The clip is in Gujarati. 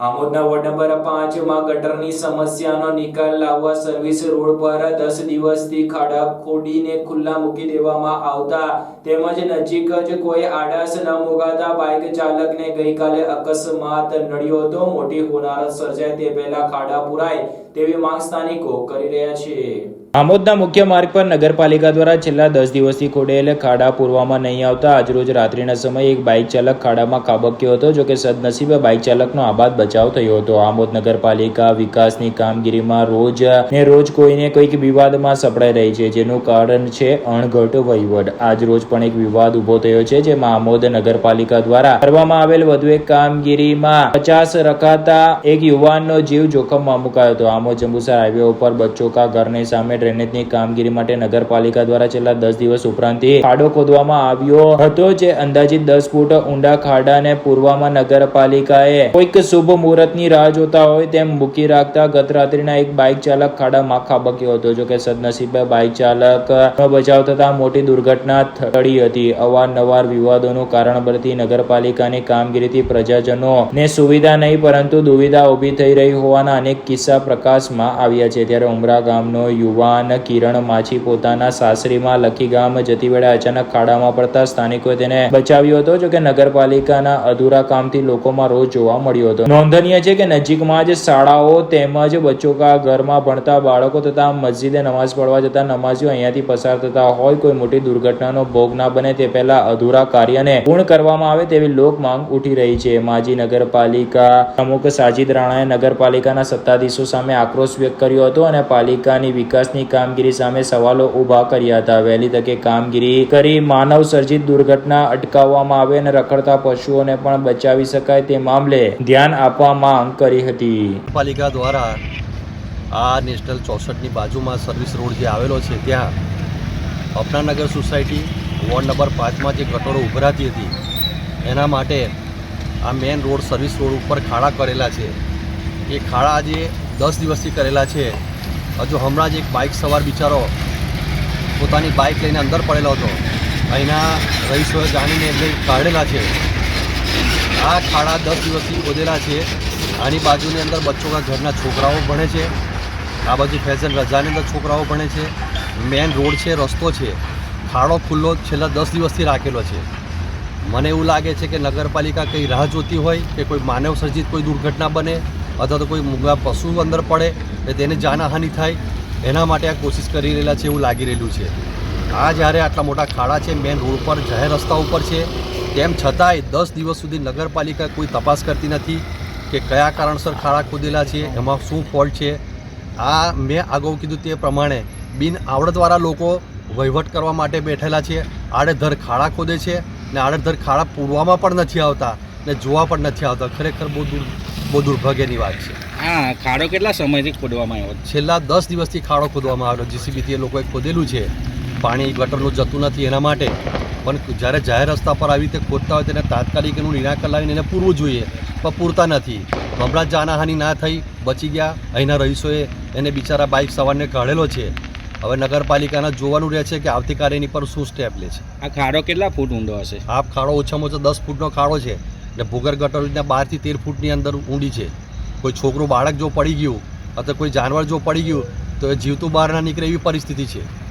આમોદના વોર્ડ નંબર પાંચમાં ગટરની સમસ્યાનો નિકાલ લાવવા સર્વિસ રોડ પર દસ દિવસથી ખાડા ખોડીને ખુલ્લા મૂકી દેવામાં આવતા તેમજ નજીક જ કોઈ આડાસ ન મુકાતા બાઇક ચાલકને ગઈકાલે અકસ્માત નડ્યો હતો. મોટી હોનારત સર્જાય તે પહેલા ખાડા પુરાય તેવી માંગ સ્થાનિકો કરી રહ્યા છે. આમોદના મુખ્ય માર્ગ પર નગરપાલિકા દ્વારા છેલ્લા દસ દિવસથી ખોડેલ ખાડા પૂરવામાં નહીં આવતા આજરોજ રાત્રિના સમયે એક બાઇક ચાલક ખાડામાં ખાબક્યો હતો જોકે સદનસીબે બાઇક ચાલકનો આબાદ બચાવ થયો હતો. આમોદ નગરપાલિકા વિકાસની કામગીરીમાં રોજ ને રોજ કોઈને કોઈક વિવાદમાં સપડાઈ રહી છે, જેનું કારણ છે અણઘટ વહીવટ. આજ રોજ પણ એક વિવાદ ઊભો થયો છે, જેમાં આમોદ નગરપાલિકા દ્વારા કરવામાં આવેલ વધુ એક કામગીરીમાં પચાસ રખાતા એક યુવાનનો જીવ જોખમમાં મુકાયો હતો. આમોદ જંબુસર હાઈવે ઉપર બચ્ચોકા ઘરની સામે ડ્રેનેજની કામગીરી માટે નગરપાલિકા દ્વારા છેલ્લા દસ દિવસ ઉપરાંત ખાડો ખોદવામાં આવ્યો હતો, જે અંદાજિત દસ ફૂટ ઊંડા ખાડાને પૂરવામાં નગરપાલિકાએ કોઈક શુભ મુહૂર્તની રાહ જોતા હોય તેમ મૂકી રાખતા ગત રાત્રિના એક બાઇક ચાલક ખાડામાં ખાબક્યો હતો. જો કે સદનસીબે બાઇક ચાલક બચાવ થતા મોટી દુર્ઘટના ટળી હતી. અવારનવાર વિવાદોનું કારણ બનતી નગરપાલિકાની કામગીરીથી પ્રજાજનો ને સુવિધા નહીં, પરંતુ દુવિધા ઊભી થઈ રહી હોવાના અનેક કિસ્સા પ્રકાશમાં આવ્યા છે. ત્યારે ઉમરા ગામનો યુવાન કિરણ માછી પોતાના સાસરીમાં લખી ગામ જતી વેળા અચાનક ખાડામાં પડતા સ્થાનિકોએ તેને બચાવ્યો હતો, જોકે નગરપાલિકાના અધૂરા કામથી લોકોમાં રોજ જોવા મળ્યો હતો. નોંધનીય છે કે નજીકમાં જ શાળાઓ તેમજ બચ્ચોકા ઘરમાં ભણતા બાળકો તથા મસ્જિદે નમાઝ પડવા જતા નમાઝીઓ અહીંયાથી પસાર થતા હોય, કોઈ મોટી દુર્ઘટનાનો ભોગ ના બને તે પહેલા અધૂરા કાર્યને પૂર્ણ કરવામાં આવે તેવી લોક માંગ ઉઠી રહી છે. માજી નગરપાલિકા પ્રમુખ સાજીદ રાણાએ નગરપાલિકાના સત્તાધીશો સામે આક્રોશ વ્યક્ત કર્યો હતો અને પાલિકાની વિકાસની કામગીરી સામે સવાલો ઊભા કર્યા હતા. વહેલી તકે કામગીરી કરી માનવ સર્જિત દુર્ઘટના અટકાવવામાં આવે અને રખડતા પશુઓને પણ બચાવી શકાય તે મામલે ધ્યાન આપવા માંગ કરી હતી. પાલિકા દ્વારા આ નેશનલ ચોસઠની બાજુમાં સર્વિસ રોડ જે આવેલો છે, ત્યાં અપનાનગર સોસાયટી વોર્ડ નંબર પાંચમાં જે ગટરો ઉભરાતી હતી એના માટે આ મેન રોડ સર્વિસ રોડ ઉપર ખાડા કરેલા છે. એ ખાડા આજે દસ દિવસથી કરેલા છે. હજુ હમણાં જ એક બાઇક સવાર બિચારો પોતાની બાઇક લઈને અંદર પડેલો હતો. અહીંના રહીશોએ જાણીને એમને કાઢેલા છે. આ ખાડા દસ દિવસથી ખોદેલા છે. આની બાજુની અંદર બચ્ચોના ઘરના છોકરાઓ ભણે છે. આ બાજુ ફેશન રજાની અંદર છોકરાઓ ભણે છે. મેન રોડ છે, રસ્તો છે. ખાડો ખુલ્લો છેલ્લા દસ દિવસથી રાખેલો છે. મને એવું લાગે છે કે નગરપાલિકા કંઈ રાહ જોતી હોય કે કોઈ માનવ સર્જિત કોઈ દુર્ઘટના બને? અથવા તો કોઈ મૂંગા પશુ અંદર પડે એટલે તેને જાનહાનિ થાય, એના માટે આ કોશિશ કરી રહેલા છે એવું લાગી રહેલું છે. આ જ્યારે આટલા મોટા ખાડા છે, મેન રોડ પર, જાહેર રસ્તા ઉપર છે, તેમ છતાંય દસ દિવસ સુધી નગરપાલિકા કોઈ તપાસ કરતી નથી કે કયા કારણસર ખાડા ખોદેલા છે, એમાં શું ફોલ્ટ છે. આ મેં અગાઉ કીધું તે પ્રમાણે બિન આવડતવાળા લોકો વહીવટ કરવા માટે બેઠેલા છે આડેધર ખાડા ખોદે છે, ને આડેધર ખાડા પૂરવામાં પણ નથી આવતા, ને જોવા પણ નથી આવતા. ખરેખર બહુ દુર બહુ દુર્ભાગ્યની વાત છે. હા ખાડો કેટલા સમયથી ખોદવામાં આવ્યો? છેલ્લા દસ દિવસથી ખાડો ખોદવામાં આવ્યો. જીસીબીથી એ લોકોએ ખોદેલું છે. પાણી ગટરનું જતું નથી એના માટે. પણ જ્યારે જાહેર રસ્તા પર આવી રીતે ખોદતા હોય તેને તાત્કાલિક એનું નિરાકરણ લાવીને એને પૂરવું જોઈએ. પણ પૂરતા નથી. હમણાં જ જાનહાનિ ના થઈ બચી ગયા. અહીંના રહીશોએ એને બિચારા બાઇક સવારને કાઢેલો છે. હવે નગરપાલિકાના જોવાનું રહે છે કે આવતીકાલે એની પર શું સ્ટેપ લે છે. આ ખાડો કેટલા ફૂટ ઊંડો હશે? આ ખાડો ઓછામાં ઓછો દસ ફૂટનો ખાડો છે. ને ભૂગર ગટર બારથી તેર ફૂટની અંદર ઊંડી છે. કોઈ છોકરું બાળક જો પડી ગયું અથવા કોઈ જાનવર જો પડી ગયું તો એ જીવતું બહાર ના નીકળે એવી પરિસ્થિતિ છે.